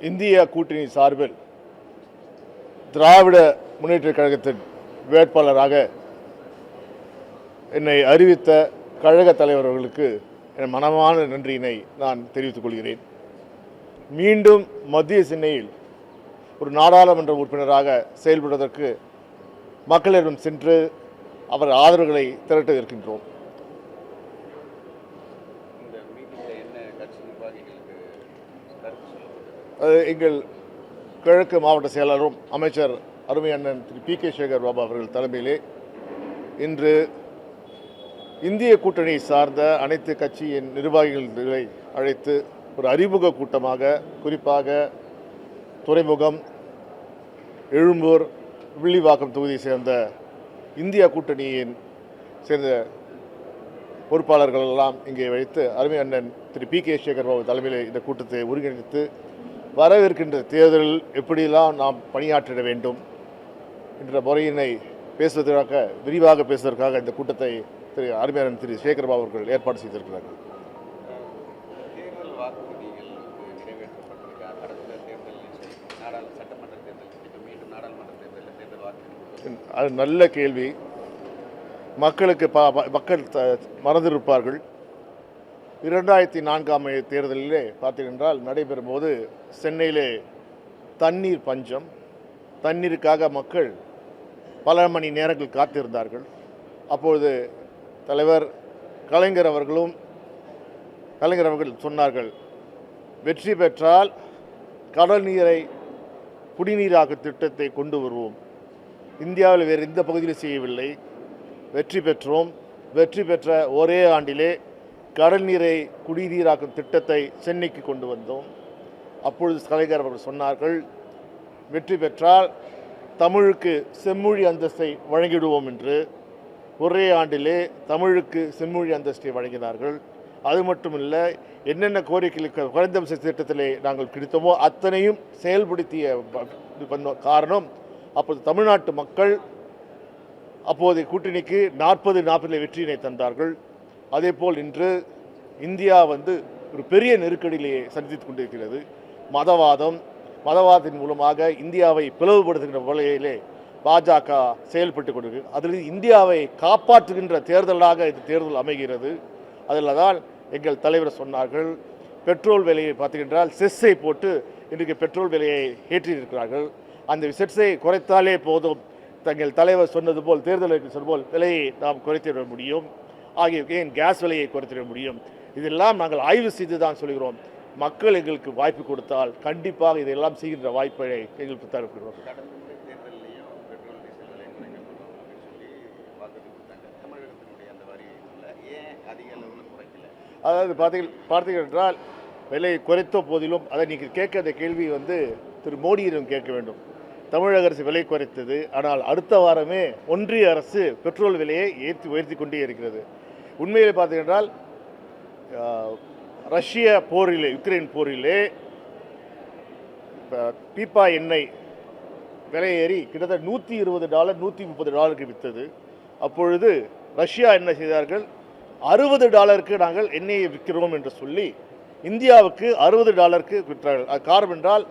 இந்திய கூட்டணி சார்பில் திராவிட முன்னேற்ற கழகத்தின் வேட்பாளராக என்னை அறிவித்த கழக தலைவர்களுக்கு என் மனமான நன்றியினை நான் தெரிவித்துக் கொள்கிறேன். மீண்டும் மத்திய சென்னையில் ஒரு நாடாளுமன்ற உறுப்பினராக செயல்படுவதற்கு மக்களிடம் சென்று அவர் ஆதரவுகளை திரட்ட இருக்கின்றோம். இந்த மீட்டிங்கில் என்ன கட்சி நிர்வாகிகளுக்கு கருத்து எங்கள் கிழக்கு மாவட்ட செயலாளரும் அமைச்சர் அருமை அண்ணன் திரு பி கே சேகர் பாபு அவர்கள் தலைமையிலே இன்று இந்திய கூட்டணியை சார்ந்த அனைத்து கட்சியின் நிர்வாகிகளை அழைத்து ஒரு அறிமுக கூட்டமாக குறிப்பாக துறைமுகம் எழும்பூர் வில்லிவாக்கம் தொகுதியை சேர்ந்த இந்திய கூட்டணியின் சேர்ந்த பொறுப்பாளர்கள் எல்லாம் இங்கே வைத்து அருமை அண்ணன் திரு பி கே சேகர் பாபு தலைமையில் இந்த கூட்டத்தை ஒருங்கிணைத்து வரவிருக்கின்ற தேர்தலில் எப்படியெல்லாம் நாம் பணியாற்றிட வேண்டும் என்ற முறையினை பேசுவதற்காக விரிவாக பேசுவதற்காக இந்த கூட்டத்தை திரு அருமையாளன் திரு சேகர் பாபு அவர்கள் ஏற்பாடு செய்திருக்கிறார்கள். அது நல்ல கேள்வி. மக்களுக்கு மக்கள் மறந்திருப்பார்கள். இரண்டாயிரத்தி நான்காம் தேர்தலிலே பார்த்தீங்கன்றால் நடைபெறும் போது சென்னையிலே தண்ணீர் பஞ்சம். தண்ணீருக்காக மக்கள் பல மணி நேரங்கள் காத்திருந்தார்கள். அப்பொழுது தலைவர் கலைஞர் அவர்களும் கலைஞர் அவர்கள் சொன்னார்கள் வெற்றி பெற்றால் கடல் நீரை குடிநீராக்க திட்டத்தை கொண்டு வருவோம். இந்தியாவில் வேறு எந்த பகுதியிலும் செய்யவில்லை. வெற்றி பெற்றோம். வெற்றி பெற்ற ஒரே ஆண்டிலே கடல் நீரை குடிநீராக்கும் திட்டத்தை சென்னைக்கு கொண்டு வந்தோம். அப்பொழுது கலைஞர் அவர்கள் சொன்னார்கள் வெற்றி பெற்றால் தமிழுக்கு செம்மொழி அந்தஸ்தை வழங்கிடுவோம் என்று. ஒரே ஆண்டிலே தமிழுக்கு செம்மொழி அந்தஸ்தை வழங்கினார்கள். அது மட்டுமில்லை என்னென்ன கோரிக்கைகளுக்கு குறைந்தபட்ச திட்டத்திலே நாங்கள் கிடைத்தோமோ அத்தனையும் செயல்படுத்திய ப- இது பண்ண காரணம் அப்போது தமிழ்நாட்டு மக்கள் அப்போதைய கூட்டணிக்கு நாற்பது நாற்பதில் வெற்றியினை தந்தார்கள். அதேபோல் இன்று இந்தியா வந்து ஒரு பெரிய நெருக்கடியிலேயே சந்தித்துக் கொண்டிருக்கிறது. மதவாதம் மதவாதத்தின் மூலமாக இந்தியாவை பிளவுபடுத்துகின்ற வகையிலே பாஜக செயல்பட்டு கொண்டிருக்கு. அதில் இந்தியாவை காப்பாற்றுகின்ற தேர்தலாக இது தேர்தல் அமைகிறது. அதில் தான் எங்கள் தலைவர் சொன்னார்கள் பெட்ரோல் விலையை பார்த்துக்கின்றால் செஸ்ஸை போட்டு இன்றைக்கு பெட்ரோல் விலையை ஏற்றியிருக்கிறார்கள். அந்த செஸ்ஸை குறைத்தாலே போதும். தங்கள் தலைவர் சொன்னது போல் தேர்தலுக்கு சொன்னது போல் விலையை நாம் குறைத்திட முடியும். ஆகிய ஏன் கேஸ் விலையை குறைத்திட முடியும். இதெல்லாம் நாங்கள் ஆய்வு செய்து தான் சொல்கிறோம். மக்கள் எங்களுக்கு வாய்ப்பு கொடுத்தால் கண்டிப்பாக இதெல்லாம் செய்கின்ற வாய்ப்பை எங்களுக்கு தருகிறோம் அதாவது பார்த்தீங்க பார்த்தீர்கள் என்றால் விலை குறைத்த போதிலும் அதை நீங்கள் கேட்க அந்த கேள்வி வந்து திரு மோடியிடம் கேட்க வேண்டும். தமிழக அரசு விலை குறைத்தது. ஆனால் அடுத்த வாரமே ஒன்றிய அரசு பெட்ரோல் விலையை ஏற்றி உயர்த்தி கொண்டே இருக்கிறது. உண்மையில் பார்த்தீங்கன்றால் ரஷ்ய போரிலே யுக்ரைன் போரிலே பீப்பா எண்ணெய் விலை ஏறி கிட்டத்தட்ட நூற்றி இருபது டாலர் நூற்றி முப்பது டாலருக்கு விற்றது அப்பொழுது ரஷ்யா என்ன செய்தார்கள்? அறுபது டாலருக்கு நாங்கள் எண்ணெயை விற்கிறோம் என்று சொல்லி இந்தியாவுக்கு அறுபது டாலருக்கு விற்றார்கள். அது காரணம் என்றால்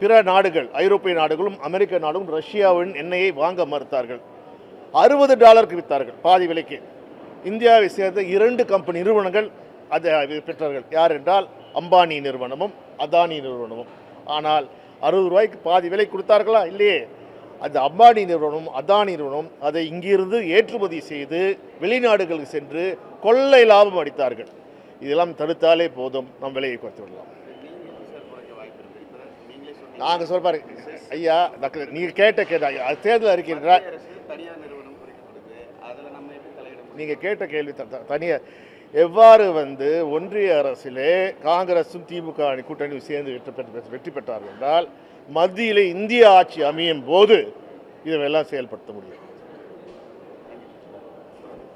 பிற நாடுகள் ஐரோப்பிய நாடுகளும் அமெரிக்க நாடுகளும் ரஷ்யாவின் எண்ணெயை வாங்க மறுத்தார்கள். அறுபது டாலருக்கு விற்றார்கள் பாதி விலைக்கு. இந்தியாவை சேர்ந்த இரண்டு கம்பெனி நிறுவனங்கள் அதை பெற்றார்கள் யார் என்றால் அம்பானி நிறுவனமும் அதானி நிறுவனமும். ஆனால் அறுபது ரூபாய்க்கு பாதி விலை கொடுத்தார்களா? இல்லையே. அந்த அம்பானி நிறுவனம் அதானி நிறுவனம் அதை இங்கிருந்து ஏற்றுமதி செய்து வெளிநாடுகளுக்கு சென்று கொள்ளை லாபம் அடித்தார்கள் இதெல்லாம் தடுத்தாலே போதும். நம் விலையை குறைத்து விடலாம். நாங்கள் சொல்ல பாருங்க. நாங்கள் ஐயா நீங்கள் கேட்ட கேட்ட தேர்தல் அறிக்கை என்றால் மத்திய அரசு தனியார் நிறுவனம் குறைக்கப்படுது அதில் நம்ம எப்படி தலையிட முடியும் நீங்கள் கேட்ட கேள்வி தனியாக எவ்வாறு வந்து ஒன்றிய அரசிலே காங்கிரசும் திமுக அணி கூட்டணியும் சேர்ந்து வெற்றி பெற்று வெற்றி பெற்றார்கள் என்றால் மத்தியிலே இந்திய ஆட்சி அமையும் போது இதெல்லாம் செயல்படுத்த முடியும்.